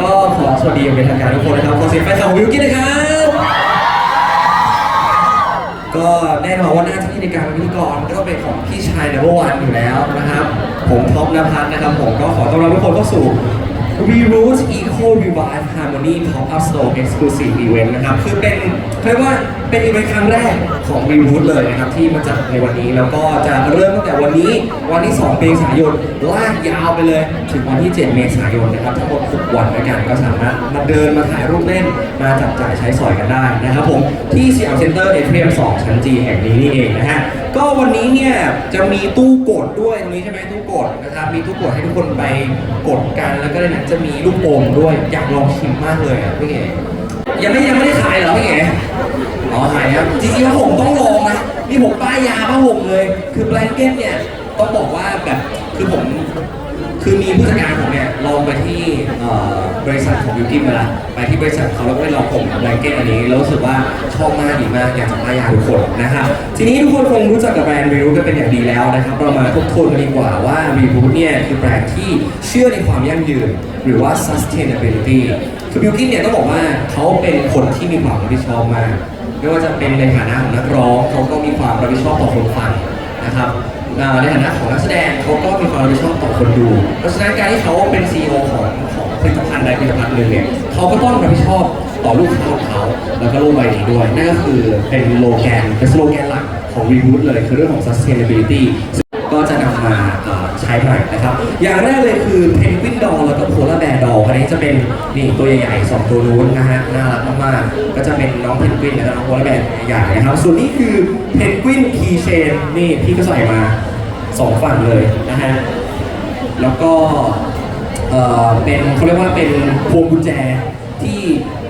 ก็ขอสวัสดีอย่างเป็นทางการทุกคนนะครับ ขอเสียงแฟนคลับองวิวกินนะครับ ก็แน่นอนว่าหน้าที่ในการพิธีกรก็เป็นของพี่ชายเดววันอยู่แล้วนะครับ ผมท็อปนภัสนะครับ ผมก็ขอต้อนรับทุกคนเข้าสู่ We Root Eco Revive Harmony Pop Up Store Exclusive Event นะครับ คือเป็นเรียกว่าเป็นอีเวนต์ครั้งแรกของ We Root เลยนะครับ ที่มาจัดในวันนี้ แล้วก็จะเริ่มตั้งแต่วันนี้วันที่ 2 เมษายน ลากยาวไปเลย ถึงวันที่ 7 เมษายนนะครับ ทั้งหมด 6 วันด้วยกันก็สามารถมาเดินมาถ่ายรูปเล่นมาจับจ่ายใช้สอยกันได้นะครับผมที่ซีแอลเซ็นเตอร์เอเทียม2ชั้นจีแห่งนี้นี่เองนะฮะ ก็วันนี้เนี่ยจะมีตู้กดด้วยตรงนี้ใช่ไหมตู้กดนะครับ มีตู้กดให้ทุกคนไปกดกัน แล้วก็ในนั้นจะมีลูกโป่งด้วย อยากลองชิมมากเลยอะพี่เก๋ยังไม่ยังไม่ได้ขายเหรอพี่เก๋อ๋อขายครับจริงๆแล้วผมต้องลองนะนี่ผมป้ายยาผ้าห่มเลย คือแบงเก็ตเนี่ยต้องบอกว่าแบบคือผม คือมีผู้จัดการผมเนี่ยลองไปที่เอ่อบริษัทของยูกิมมาแล้วไปที่บริษัทเขาแล้วก็ได้ลองผมแบงเก็ตอันนี้แล้วรู้สึกว่าชอบมากดีมากอยากจะป้ายยาทุกคนนะครับทีนี้ทุกคนคงรู้จักกับแบรนด์วีรูกันเป็นอย่างดีแล้วนะครับเรามาทบทวนกันดีกว่าว่าวีรูเนี่ยคือแบรนด์ที่เชื่อในความยั่งยืน หรือว่า sustainability คือบิวกิ้นเนี่ยต้องบอกว่าเขาเป็นคนที่มีความรับผิดชอบมากไม่ว่าจะเป็นในฐานะของนักร้องเขาก็มีความรับผิดชอบต่อคนฟังนะครับ อ่าในฐานะของนักแสดงเขาก็มีความรับผิดชอบต่อคนดู เพราะฉะนั้นการที่เขาเป็น CEO ของของผลิตภัณฑ์ใดผลิตภัณฑ์หนึ่งเนี่ยเขาก็ต้องรับผิดชอบต่อลูกค้าของเขา แล้วก็โลกใบนี้ด้วย นั่นก็คือเป็นโลแกนเป็นสโลแกนหลักของ Reboot เลยคือเรื่องของ sustainability ก็จะนำมาใช้ใหม่นะครับ อย่างแรกเลยคือเพนกวินดอลแล้วก็โพลาแบร์ดอล จะเป็นนี่ตัวใหญ่ๆสองตัวนู้นนะฮะน่ารักมากๆก็จะเป็นน้องเพนกวินแล้วก็น้องโพลาแบร์ใหญ่ๆนะครับ ส่วนนี้คือเพนกวินคีเชนนี่พี่ก็ใส่มาสองฝั่งเลยนะฮะแล้วก็เอ่อเป็นเขาเรียกว่าเป็นพวงกุญแจที่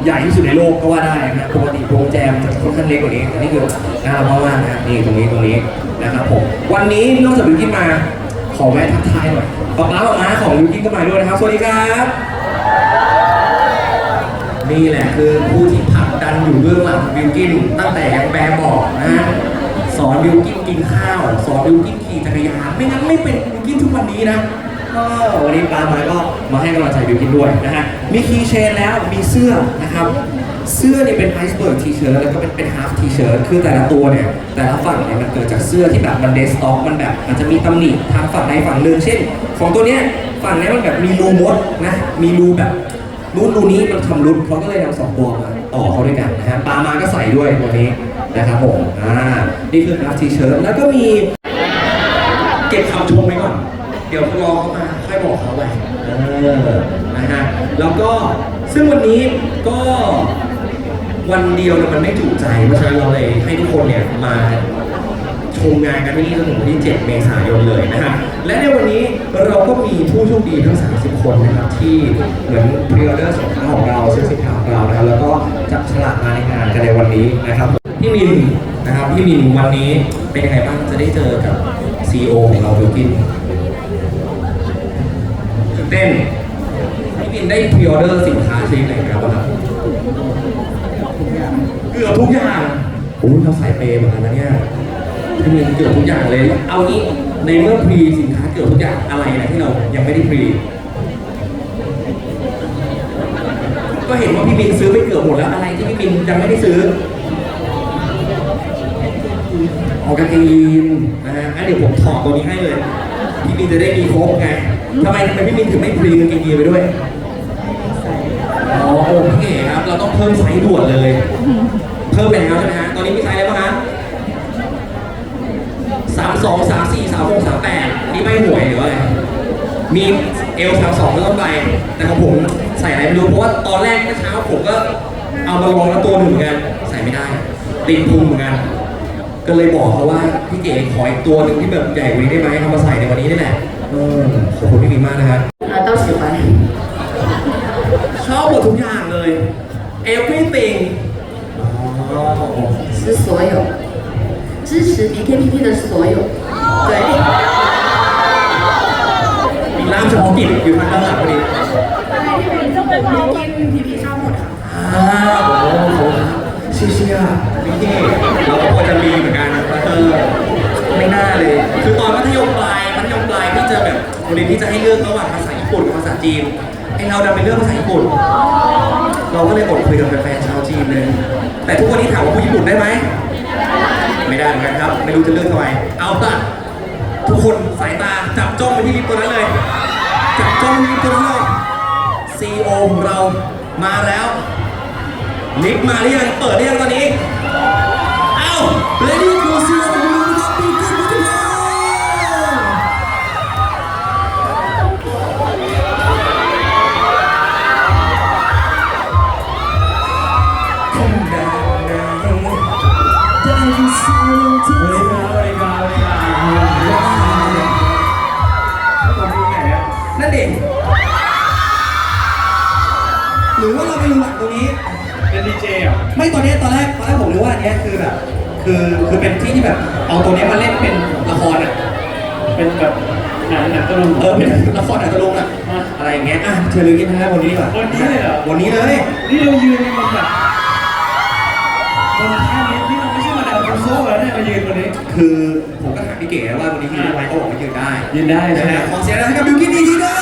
ใหญ่ที่สุดในโลกก็ว่าได้นะปกติพวงแจมจะค่อนข้างเล็กกว่านี้อันนี้คือน่ารักมากๆนะนี่ตรงนี้ตรงนี้นะครับผมวันนี้นอกจากบิวกิ้นมาขอแวะทักทายหน่อยป๊าป๊าป๊าม้าของบิวกิ้นก็มาด้วยนะครับสวัสดีครับ นี่แหละคือผู้ที่ผลักดันอยู่เบื้องหลังบิวกินตั้งแต่ยังแบบบอกนะฮะสอนบิวกินกินข้าว สอนบิวกินขี่จักรยานไม่งั้นไม่เป็นบิวกินทุกวันนี้นะเออวันนี้ปามาก็มาให้กำลังใจบิวกินด้วยนะฮะมีคีย์เชนแล้วมีเสื้อนะครับเสื้อเนี่ยเป็นไอซ์เบิร์กทีเชิ้ตแล้วก็เป็นเป็นฮาร์ฟทีเชิ้ตคือแต่ละตัวเนี่ย แต่ละฝั่งเนี่ยมันเกิดจากเสื้อที่แบบมันเดสต็อกมันแบบอาจจะมีตำหนิทางฝั่งใดฝั่งหนึ่งเช่น ของตัวเนี้ยฝั่งเนี้ยมันแบบมีรูมดนะมีรูแบบ รุ่นรูนี้มันชำรุดเขาก็เลยนำสองตัวมาต่อเขาด้วยกันนะฮะปามาก็ใส่ด้วยตัวนี้นะครับผมอ่านี่คือครับทีเชิ้ตแล้วก็มี เก็บคำชมไว้ก่อน เดี๋ยวรอเขามาค่อยบอกเขาไปเออนะฮะแล้วก็ซึ่งวันนี้ก็วันเดียวเนี่ยมันไม่จุใจเพราะฉะนั้นเราเลยให้ทุกคนเนี่ยมา ชมงานกันที่นี่จนถึงวันที่ 7 เมษายนเลยนะฮะ และในวันนี้เราก็มีผู้โชคดีทั้ง 30 คนนะครับ ที่เหมือนพรีออเดอร์สินค้าของเราซื้อสินค้าของเรานะครับแล้วก็จับฉลากมาในงานกันในวันนี้นะครับพี่มินนะครับพี่มินวันนี้เป็นยังไงบ้างจะได้เจอกับ CEO ของเราบิวกินตื่นเต้นพี่มินได้พรีออเดอร์สินค้าชนิดไหนครับครับเกือบทุกอย่างโอ้ยเราใสายเปย์เหมือนกันนะเนี่ย พี่มินเกือบทุกอย่างเลย เอางี้ในเมื่อพรีสินค้าเกือบทุกอย่างอะไรนะที่เรายังไม่ได้พรี ก็เห็นว่าพี่มินซื้อไปเกือบหมดแล้วอะไรที่พี่มินยังไม่ได้ซื้อออกกางเกงยีนนะฮะงั้นเดี๋ยวผมถอดตัวนี้ให้เลย พี่มินจะได้มีครบไงทำไมทำไมพี่มินถึงไม่พรีกางเกงยีนไปด้วยอ๋อโอเคครับ เราต้องเพิ่มไซส์ด่วนเลย เพิ่มไปแล้วใช่ไหมฮะ ตอนนี้มีไซส์อะไรบ้างฮะสามสองสามสี่สามหกสามแปดนี่ไม่ห่วยหรือว่าอะไร มีเอลสามสองไม่ต้องไป แต่ของผมใส่อะไรไม่รู้ เพราะว่าตอนแรกเมื่อเช้าผมก็เอามาลองแล้วตัวหนึ่งเหมือนกัน ใส่ไม่ได้ ติดพุงเหมือนกัน ก็เลยบอกเขาว่าพี่เก๋ขออีกตัวหนึ่งที่แบบใหญ่กว่านี้ได้ไหมเอามาใส่ในวันนี้นี่แหละเออขอบคุณพี่มินมากนะครับ 啊，都喜欢。 ชอบหมดทุกอย่างเลย everything อ๋อ 是所有， 支持 BKPP 的所有，对， มีล่ามเฉพาะกิจอยู่ทางด้านหลังพอดี อะไรที่เป็นเจ้าเป็น BKPP ชอบหมดค่ะ อ่าโอ้โหเชี่ยเชี่ยพี่เก้เราก็พอจะมีเหมือนกันเออไม่น่าเลย คือตอนมัธยมปลายมัธยมปลายพี่เจอแบบโรงเรียนที่จะให้เลือกระหว่างภาษาญี่ปุ่นกับภาษาจีนไอเราดันไปเลือกภาษาญี่ปุ่น เราก็เลยอดคุยกับแฟนๆชาวจีนเลย แต่ทุกวันนี้ถามว่าพูดญี่ปุ่นได้ไหม ไม่ได้เหมือนกันครับ ไม่รู้จะเลือกทำไมเอาล่ะทุกคนสายตาจับจ้องไปที่ลิฟต์ตัวนั้นเลย จับจ้องลิฟต์ตัวนั้นเลยซีโอของเรามาแล้วลิฟต์มาหรือยังเปิดหรือยังตอนนี้ เอ้า Lady c r u c i o ขอ รือว่าเราไปดูหลังตรงนี้ เป็นดีเจเหรอไม่ตอนนี้ตอนแรกตอนแรกผมรู้ว่าอันเนี้ยคือแบบคือคือเป็นที่ที่แบบ เอาตัวเนี้ยมาเล่นเป็นละครอะเป็นแบบหนังหนังตะลุงเออเป็นละครหนังตะลุงอะอะอะไรอย่างเงี้ยอะเชิญเลยกินนะวันนี้ดีกว่าวันนี้เลยเหรอวันนี้เลยนี่เรายืนกันแบบบนท่านี้นี่เราไม่ใช่มาดามโคโซ่แล้วเนี่ยมายืนวันนี้ คือผมก็ถามพี่เก๋ว่าวันนี้พี่รู้ไหมเขาบอกว่ายืนได้ยืนได้นะใช่ไหมฮะขอเสียงหนะให้กับบิวกิ้นดีทีเด้อเ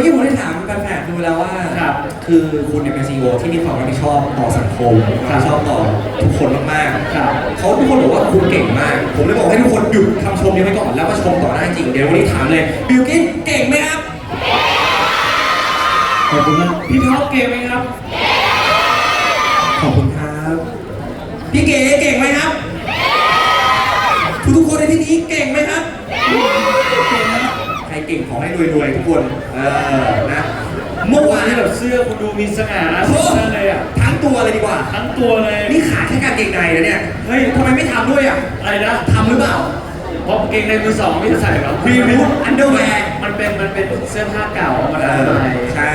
อกี้ผมได้ถามแฟนๆดูแล้วว่าครับคือคุณเนี่ยเป็นซีอีโอที่มีความรับผิดชอบต่อสังคมรับผิดชอบต่อทุกคนมากๆครับเขาทุกคนบอกว่าคุณเก่งมาก ผมเลยบอกให้ทุกคนหยุดคำชมนี้ไว้ก่อนแล้วมาชมต่อได้จริงเดี๋ยววันนี้ถามเลยบิวกินเก่งไหมครับ ขอบคุณมากพี่ท็อปเกมไหมครับ ขอบคุณครับ พี่เก๋เก่งไหมครับ ทุกทุกๆคนในที่นี้เก่งไหมครับ ใครเก่งขอให้รวยๆทุกคนเออนะเมื่อวานที่แบบเสื้อคุณดูมีสง่านะโอ้สุดเลยอะทั้งตัวเลยดีกว่า ทั้งตัวเลย นี่ขาดแค่กางเกงในนะเนี่ยเฮ้ยทำไมไม่ทำด้วยอะอะไรนะทำหรือเปล่า เพราะเกงในมือสองไม่ได้ใส่หรอ Reboot Underwear มันเป็นมันเป็นเสื้อผ้าเก่าเอามาเอทำออะไรใช่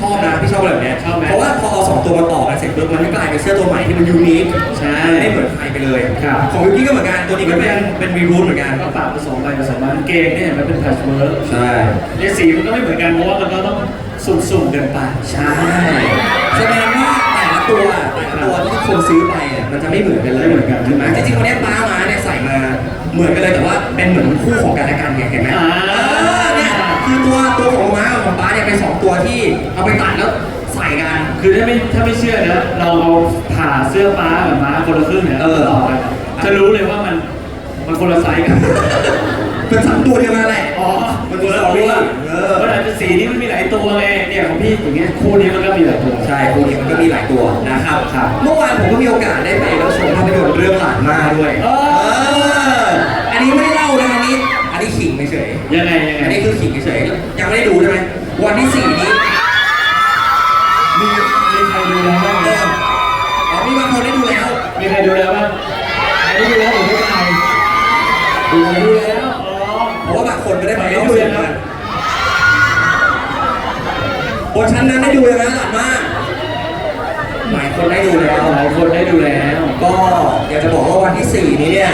ชอบนะพี่ชอบแบบเนี้ยชอบไหมเพราะว่าพอเอาสองตัวมาต่อกันเสร็จปุ๊บมันก็กลายเป็นเสื้อตัวใหม่ที่มันยูนิคใช่มันไม่เหมือนใครไปเลยครับ ของวิกกี้ก็เหมือนกันตัวนี้ก็เป็นเป็นวีรูทเหมือนกันก็ปรับผสมไปผสมมาเกงเนี่ยมันเป็นแพชเวิร์กใช่เนี่ยสีมันก็ไม่เหมือนกันเพราะว่ามันก็ต้องสุ่มๆกันไป ใช่แสดงว่าแต่ละตัวแต่ละตัวที่คนซื้อไปอะมันจะไม่เหมือนกันเลยไม่เหมือนกันถูกไหม จริงๆวันนี้ป้ามาเนี่ยใส่มาเหมือนกันเลยแต่ว่าเป็นเหมือนคู่ของกันและกันไงเห็นไหมอ่า เออเนี่ยคือตัวตัวของม้ากับของป้าเนี่ยเป็นสองตัวที่เอาไปตัดแล้วใส่กัน คือถ้าไม่ถ้าไม่เชื่อนะเราเอาผ่าเสื้อฟ้ากับม้าคนละครึ่งเนี่ยเออ ต่อกันจะรู้เลยว่ามันมันคนละไซส์กัน เป็นสามตัวเดียวกันแหละ อ๋อมันคนละสตอรี่ตัวเออ มันอาจจะสีนี้มันมีหลายตัวไงเนี่ยของพี่อย่างเงี้ยคู่นี้มันก็มีหลายตัว ใช่คู่นี้มันก็มีหลายตัวนะครับครับ เมื่อวานผมก็มีโอกาสได้ไปรับชมภาพยนตร์เรื่องหลานมาด้วยเออเอออันนี้ไม่ได้เล่านะอันนี้ อันนี้ขิงเฉยยังไงยังๆไงอันนี้คือขิงเฉยๆยังไม่ได้ดูใช่ไหมวันที่สี่นี้ มีมีใครดูแล้วบ้าง เอออ๋อมีบางคนได้ดูแล้ว มีใครดูแล้วบ้างใครได้ดูแล้วหรือไม่ใครดูดูแล้วอ๋อ เพราะว่าบางคนไม่ได้ไป ไม่ได้ เล่า ดู เสียง ยังครั กับ นบน ชั้นนั้นได้ดูยังนะหลานมาหลายคนได้ดูแล้ว หลายคนได้ดูแล้ว ก็อยากจะบอกว่าวันที่สี่นี้เนี่ย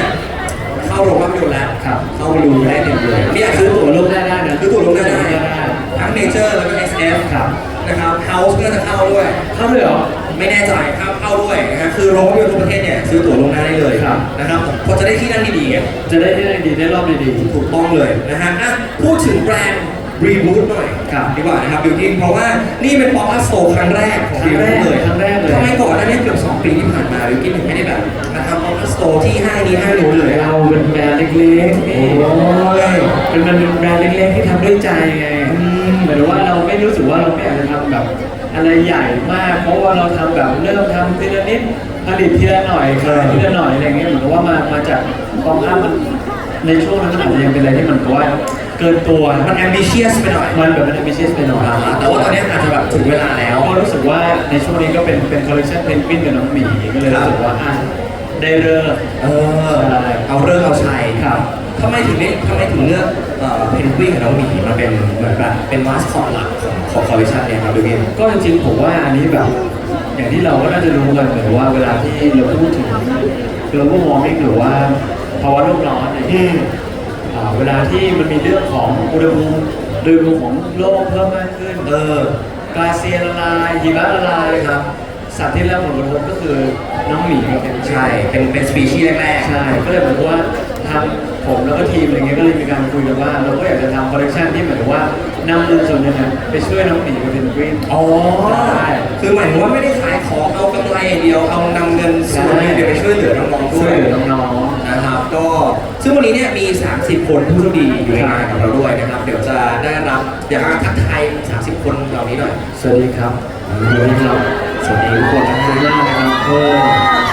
เข้าโรงภาพยนตร์แล้วครับ เข้าไปดูได้เต็มเลยไม่อยากซื้ซื้ออตั๋ตั๋ววล่ล่ววงงหหน้าน้าได้นะคือตั๋วล่วงหน้าได้ได้ทั้งเนเจอร์แล้วก็ SF ครับนะครับเฮาส์ก็จะเข้าด้วย เข้าเลยเหรอ ไม่แน่ใจเข้าเข้าด้วยนะฮะคือโรงภาพยนตร์ทุกประเทศเนี่ยซื้อตั๋วล่วงหน้าได้เลยครับ นะครับเพราะจะได้ที่นั่งดีๆไงจะได้ที่ได้ดีได้รอบดีถูกต้องเลยนะฮะอะพูดถึงแบรนด์ รีบูทหน่อยครับดีกว่านะครับบิวกินเพราะว่านี่เป็นป๊อปอัพโซครั้งแรกของครั้งแรก Reboot เลยครั้งแรกเลยทำไมก่อนหน้านี้เกือบ2ปีที่ผ่านมาบิวกินถึงไม่ได้แบบมาทำป๊อปอัพโซที่ห้างนี้ห้างนู้นเลยเราเป็นแบรนด์เล็กๆนี่โอ้ยเป็นมันเป็นแบรนด์เล็กๆที่ทำด้วยใจไงเหมือนว่าเราไม่รู้สึกว่าเราไม่อยากจะทำแบบอะไรใหญ่มาก เพราะว่าเราทำแบบเริ่มทำทีละนิดผลิตทีละหน่อยขายทีละหน่อยอะไรเงี้ยเหมือนกับว่ามามาจากความภาพมันในช่วงนั้นมันอาจจะยังเป็นอะไรที่มันก็ว่า เกินตัวมัน ambitious ไปหน่อยมันแบบมัน ambitious ไปหน่อยอ่าแต่ว่าตอนนี้อาจจะแบบถึงเวลาแล้ว ก็รู้สึกว่าในช่วงนี้ก็เป็นเป็นคอลเลคชันเพนกวินกับน้องหมีก็เลยรู้สึกว่าอะได้เริ่มเออ เอาเรื่องเอาชัยครับทำไมถึงเลือกทำไมถึงเลือกเพนกวินกับน้องหมีมาเป็นเหมือนแบบเป็นมาสคอตหลักของของคอลเลคชันเนี่ยครับบิวกินก็จริงๆผมว่าอันนี้แบบ อย่างที่เราก็น่าจะรู้กันเหมือนว่าเวลาที่เราพูดถึง global warming หรือว่าภาวะโลกร้อนเนี่ยอืมอ่า เวลาที่มันมีเรื่องของอุณหภูมิโดยรวมของโลกเพิ่มมากขึ้นเออกลาเซียร์ละลายหิมะละลายครับ สัตว์ที่ได้รับผลกระทบก็คือน้องหมีกับเป็นใช่ เป็นเป็นสปีชีส์แรกๆ ใช่ ก็เลยเหมือนกับว่าทำผมแล้วก็ทีมอะไรเงี้ยก็เลยมีการคุยกันว่า เราก็อยากจะทำคอลเลคชันที่เหมือนกับว่านำเงินส่วนหนึงอะไปช่วยน้องหมีกับเพนกวินอ๋อ ใช่คือหมายถึงว่าไม่ได้ขายของเอากำไรอย่างเดียว เอานำเงินส่วนนี้เดี๋ยวไปช่วยเหลือน้องๆด้ช่ววยยเหลือน้องนะครับ ก็ซึ่งวันนี้เนี่ยมี 30 คนผู้โชคดีอยู่ในงานกับเราด้วยนะครับ เดี๋ยวจะได้รับอยากทักทาย30 คนเหล่านี้หน่อยๆสวัสดีครับสวัสดีครับ สวัสดีทุกคนนะขอบคุณมากนะครับเออ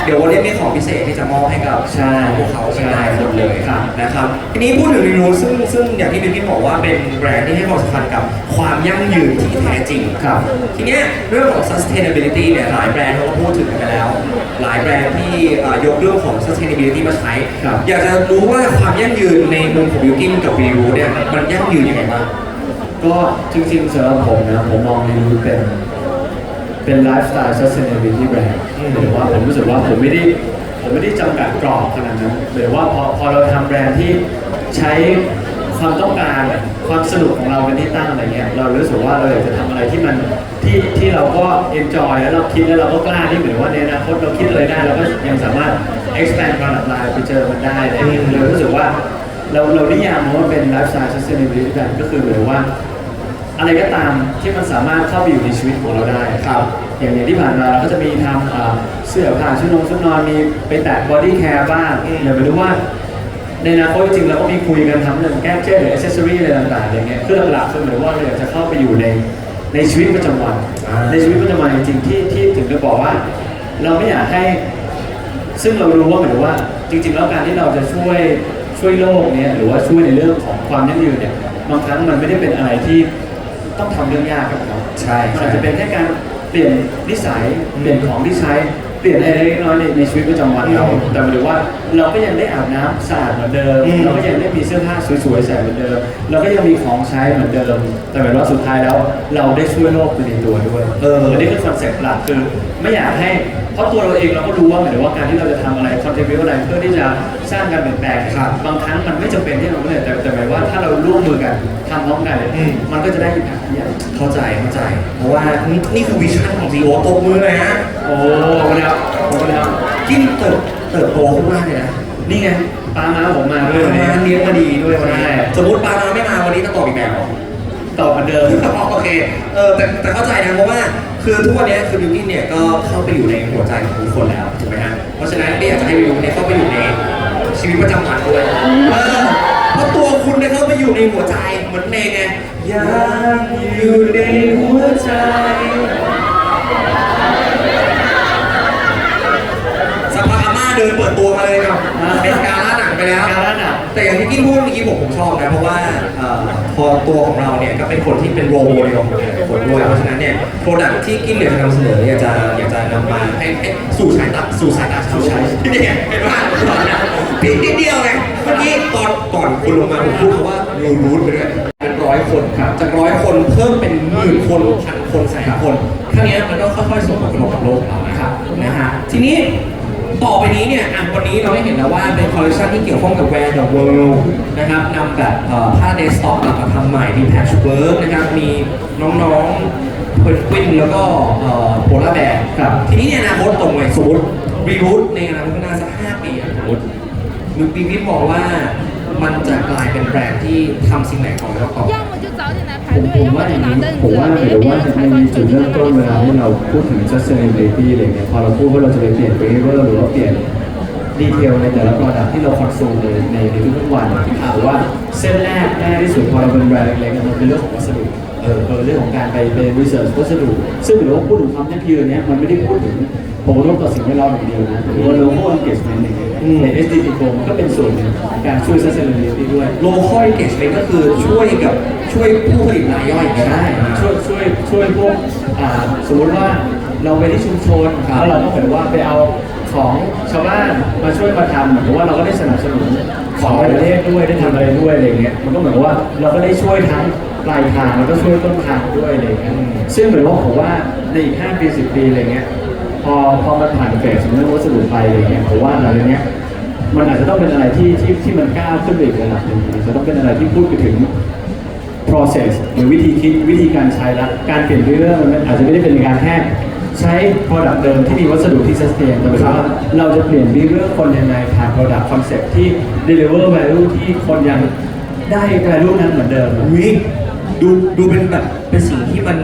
เดี๋ยววันนี้มีของพิเศษที่จะมอบให้กับใช่พวกเขาเป็นหลายคนเลยครับนะครับ ทีนี้พูดถึงรีนูซึ่งซึ่งอย่างที่บิวกิ้นบอกว่าเป็นแบรนด์ที่ให้ความสำคัญกับความยั่งยืนที่แท้จริงครับ ทีเนี้ยเรื่องของ sustainability เนี่ยหลายแบรนด์เขาก็พูดถึงกันไปแล้ว หลายแบรนด์ที่เอ่อยกเรื่องของ sustainability มาใช้ครับอยากจะรู้ว่าความยั่งยืนในมุมของบิวกิ้นกับวีรูเนี่ยมันยั่งยืนยังไงบ้างก็จริงๆสำหรับผมนะผมมองรีวิวเป็น เป็นไลฟ์สไตล์ sustainability brand อืมหรือว่าผมรู้สึกว่าผมไม่ได้ผมไม่ได้จำกัดกรอบขนาดนั้นหรือว่าพอพอเราทำแบรนด์ที่ใช้ความต้องการความสนุกของเราเป็นที่ตั้งอะไรเงี้ยเรารู้สึกว่าเราอยากจะทำอะไรที่มันที่ที่เราก็ enjoy แล้วเราคิดแล้วเราก็กล้าที่เหมือนว่าในอนาคตเราคิดอะไรได้เราก็ยังสามารถ expand product line ไปเจอมันได้อะไรเงี้ยเรารู้สึกว่าเราเรานิยามมันว่าเป็น lifestyle sustainability brand ก็คือเหมือนว่า อะไรก็ตามที่มันสามารถเข้าไปอยู่ในชีวิตของเราได้ครับ อย่างอย่างที่ผ่านมาเราก็จะมีทำอ่าเสื้อผ้าชุดนงชุดนอนมีไปแตะบอดี้แคร์บ้างอืมเดี๋ยวไปดูว่า ในอนาคตจริงๆเราก็มีคุยกันทำเรื่องแก้เจ็หรืออ c เซสซอรี่อะไรต่างๆอย่างเงี้ยคือหลักๆคือเหมือนว่าเราอยากจะเข้าไปอยู่ในในชีวิตประจำวันอ่าในชีวิตประจำวันจริงๆที่ที่ถึงจะบอกว่า เราไม่อยากให้ ซึ่งเรารู้ว่าเหมือนว่า จริง ๆ แล้วการที่เราจะช่วยช่วยโลกเนี้ยหรือว่าช่วยในเรื่องของความยั่งยืนเนี่ยบางครั้งมันไม่ได้เป็นอะไรที่ ต้องทำเรื่องยากกับเราใช่ มันอาจจะเป็นแค่การเปลี่ยนนิสัยเปลี่ยนของที่ใช้ เปลี่ยนอะไรเล็กน้อยในในชีวิตประจำวันเราอืมแต่หมายถึงว่าเราก็ยังได้อาบน้ำสะอาดเหมือนเดิม อืม เราก็ยังได้มีเสื้อผ้าสวยๆใส่เหมือนเดิม เราก็ยังมีของใช้เหมือนเดิม แต่หมายถึงว่าสุดท้ายแล้วเราได้ช่วยโลกไปในตัวด้วย เออนนี้คือคอนเซ็ปต์หลักคือไม่อยากให้ เพราะตัวเราเองเราก็รู้ว่าหมายถึงว่าการที่เราจะทำอะไรคอนเทนต์อะไรเพื่อที่จะสร้างการเปลี่ยนแปลงครับบางครั้งมันไม่จำเป็นที่เราเนี่ยแต่แต่หมายว่าถ้าเราร่วมมือกันทำพร้อมกันเนี่ยอืม มันก็จะได้อิมแพคที่ใหญ่ เข้าใจเข้าใจ เพราะว่านี่นี่คือวิชั่นของซีโอตบมือเลยฮะ โอ้โหนะครับขอบคุณครับกิ้นเติบเติบโตขึ้นมากเลยนะนี่ไงปลามาผมมาด้วยปามาเลี้ยงมาดีด้วยวันนี้ใช่สมมติปามาไม่มาวันนี้จะตอบอีกแบบเหรอตอบเหมือนเดิมโอเคเออแต่แต่เข้าใจนะเพราะว่าคือทุกวันนี้คือบิวกิ้นเนี่ยก็เข้าไปอยู่ในหัวใจของทุกคนแล้วถูกไหมฮะเพราะฉะนั้นก็อยากจะให้บิวเนี่ยเข้าไปอยู่ในชีวิตประจำวันด้วยเออเพราะตัวคุณเนี่ยเข้าไปอยู่ในหัวใจเหมือนเพลงไงอยากอยู่ในหัวใจ สภาอาม่า เดินเปิดตัวมาเลยครับเป็นการล่าหนังไปแล้ว การล่าหนัง แต่อย่างที่กิ้งพูดเมื่อกี้ผมผมชอบนะเพราะว่าเอ่อพอตัวของเราเนี่ยก็เป็นคนที่เป็นโรโมเดลของหลายๆคนด้วยเพราะฉะนั้นเนี่ยโปรดักที่กิ้งเนี่ยจะนำเสนอเนี่ยจะอยากจะนำมาให้ให้สู่สายตาสู่สายตาชาวใช้ที่เนี่ยเห็นว่าพี่นิดเดียวไงเมื่อกี้ตอนก่อนคุณลงมาผมพูดคำว่ารูรูทไปด้วยเป็นร้อยคนครับจากร้อยคนเพิ่มเป็นหมื่นคนพันคนแสนคนแค่นี้มันก็ค่อยๆส่งผลกระทบกับโลกของเรานะครับนะฮะทีนี้ ต่อไปนี้เนี่ยอะวันนี้เราได้เห็นแล้วว่าเป็นคอลเลคชันที่เกี่ยวข้องกับแวร์เดอะเวิลด์นะครับนำแบบเอ่อผ้าเดสก์ท็อปกลับมาทำใหม่มีแพชเวิร์กนะครับ มีน้องๆเพนกวินแล้วก็โพลาแบร์ครับ ทีนี้เนี่ยอนาคตตรงไหนสมมติรีรูทในอนาคตข้างหน้าสักห้าปีอะสมมติมึงปีนี้บอกว่า มันจะกลายเป็นแบรนด์ที่ทำสิ่งไหนของเราต่อ 要么就早点来排 ผม 队， ผม 要么 ว่าอ 就 ย่าง 拿 นี้ 凳 ผม 子， ว่า 别 หรือ 别 ว่า 人 จะ 排 มี 队 จุด 就 เริ่ 在 ม 那 ต้นเวลา 里 ที่เราพูดถึง sustainability อะไรเงี้ยพอเราพูดว่าเราจะไปเปลี่ยน behavior หรือว่าเปลี่ยนดีเทลในแต่ละ product ที่เราคอนซูมในในในทุกๆวันหรือว่าเส้นแรกแรกที่สุดพอเราเป็นแบรนด์เล็กๆมันเป็นเรื่องของวัสดุเ ออเออเรื่องของการไปไป research วัสดุซึ่งหรือว่าพูดถึงความยั่งยืนเนี้ยมันไม่ได้พูดถึงผลกระทบต่อสิ่งแวดล้อมอย่างเดียวนะหรือว่า local engagement อย่างเงี้ยอืมใน SDG โมันก็เป็นส่วนหนึ่งของการช่วย sustainability ด้วย โลคอลเกจเมนก็คือช่วยกับช่วยผู้ผลิตรายย่อยก็ใช่ได้ช่วยช่วยช่วยพวกอ่าสมมติว่าเราไปที่ชุมชนครับ แล้วเราก็เหมือนว่าไปเอาของชาวบ้านมาช่วยมาทำเหมือนกับว่าเราก็ได้สนับสนุนของในประเทศด้วยได้ทำอะไรด้วยอะไรเงี้ยมันก็เหมือนกับว่าเราก็ได้ช่วยทั้ง ปลายทางแล้วก็ช่วยต้นทางด้วยอะไรเงี้ยซึ่งเหมือนว่าผมว่าในอีก5ปี10ปีอะไรเงี้ยพอพอมันผ่านเฟสของเรื่องวัสดุไปอะไรเงี้ยผมว่าอะไรเงี้ยมันอาจจะต้องเป็นอะไรที่ที่ที่มันก้าวขึ้นไปอีกระดับหนึ่งอาจจะต้องเป็นอะไรที่พูดไปถึง process หรือวิธีคิดวิธีการใช้ละการเปลี่ยนเรื่องมันอาจจะไม่ได้เป็นการแค่ใช้ product เดิมที่มีวัสดุที่ sustain แต่ว่าเราจะเปลี่ยน behavior คนยังไงผ่าน product concept ที่ deliver value ที่คนยังได้ value นั้นเหมือนเดิมอุ้ย ดูดูเป็นแบบเป็นสิ่งที่มัน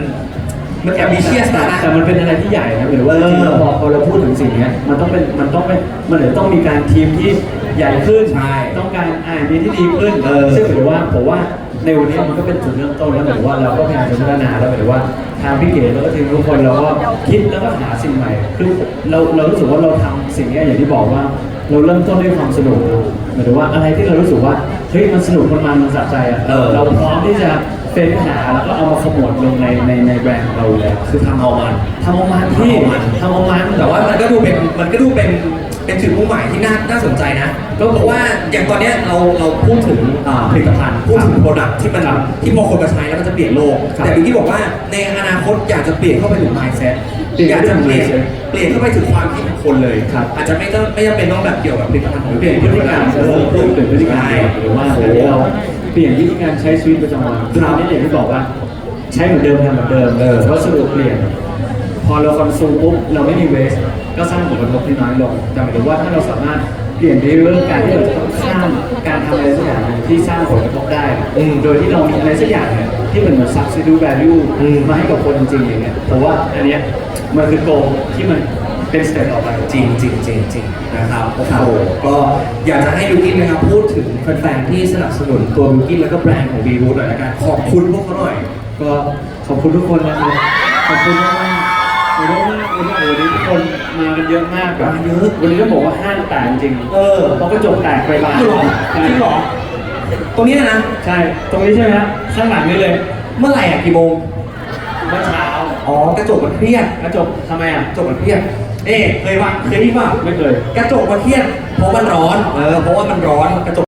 มันแอบดิเชียสนะแต่มันเป็นอะไรที่ใหญ่นะหรือว่าเออจริงๆแล้วพอพอเราพูดถึงสิ่งเนี้ยมันต้องเป็นมันต้องเป็นมันเดี๋ยวต้องมีการทีมที่ใหญ่ขึ้น ใช่ต้องการอ่านดีที่ดีขึ้นเออ ซึ่งหมายถึงว่าผมว่าในวันนี้มันก็เป็นจุดเริ่มต้นแล้วหมายถึงว่าเราก็พยายามจะพัฒนาแล้วหมายถึงว่าทางพี่เก๋แล้วก็ทีมทุกคนเราก็คิดแล้วก็หาสิ่งใหม่คือเราเรารู้สึกว่าเราทำสิ่งเนี้ยอย่างที่บอกว่า เราเริ่มต้นด้วยความสนุกหมายถึงว่าอะไรที่เรารู้สึกว่าเฮ้ยมันสนุกมันมันมันสะใจอะเออ เราพร้อมที่จะ เฟ้นหาแล้วก็เอามาขมวดลงในในในแบรนด์ของเราอยู่แล้วคือทำเอามันทำออกมาที่ทำออกมาแต่ว่ามันก็ดูเป็นมันก็ดูเป็นเป็นจุดมุ่งหมายที่น่าน่าสนใจนะก็เพราะว่าอย่างตอนเนี้ยเราเราพูดถึงอ่าผลิตภัณฑ์พูดถึงโปรดักที่มันที่พอคนมาใช้แล้วมันจะเปลี่ยนโลกแต่บิวกี้บอกว่าในอนาคตอยากจะเปลี่ยนเข้าไปถึง mindset อยากจะเปลี่ยนเปลี่ยนเข้าไปถึงความคิดของคนเลยอาจจะไม่ต้องไม่จำเป็นต้องแบบเกี่ยวกับผลิตภัณฑ์ของเปลี่ยนพฤติกรรมเอเอออเปลี่ยนเปลี่ยนพฤติกรรมใช่หรือว่าการที่ เราเปลี่ยนวิธีการใช้ชีวิตประจำวันคือตอนนี้อย่างที่บอกว่า ใช้เหมือนเดิมทำเหมือนเดิมเออวัสดุเปลี่ยน พอเราคอนซูมปุ๊บเราไม่มีเวสก็สร้างผลกระทบที่น้อยลงแต่หมายถึงว่าถ้าเราสามารถเปลี่ยนในเรื่องการที่เราจะต้องข้ามการทำอะไรสักอย่างหนึ่งที่สร้างผลกระทบได้อืมโดยที่เรามีอะไรสักอย่างเนี่ยที่มันเหมือน substitute value อืมมาให้กับคนจริงๆอย่างเงี้ยผมว่าอันเนี้ยมันคือโกลที่มัน เป็นสเต็ปต่อไปจริงจริงจริงจริงนะครับโอ้โหก็อยากจะให้บิวกิ้นนะครับพูดถึงแฟนๆที่สนับสนุนตัวบิวกิ้นแล้วก็แบรนด์ของบีรูทหน่อยละกันขอบคุณพวกเขาหน่อย ก็ขอบคุณทุกคนนะครับขอบคุณมากมากขอบคุณมากวันนี้โอ้โหนี่ทุกคนมากันเยอะมากแบบมาเยอะ วันนี้ต้องบอกว่าห้างแตกจริงเออเพราะกระจกแตกไปบานจริงเหรอจริงเหรอตรงเนี้ยนะใช่ตรงนี้ใช่ไหมฮะข้างหลังนี่เลย เมื่อไหร่อะกี่โมงเมื่อเช้าอ๋อกระจกมันเครียดกระจกทำไมอะกระจกมันเครียด เอ๊ะเคยป่ะเคยได้ป่ะไม่เคย กระจกมันเครียดเพราะมันร้อน เออ เพราะว่ามันร้อนกระจก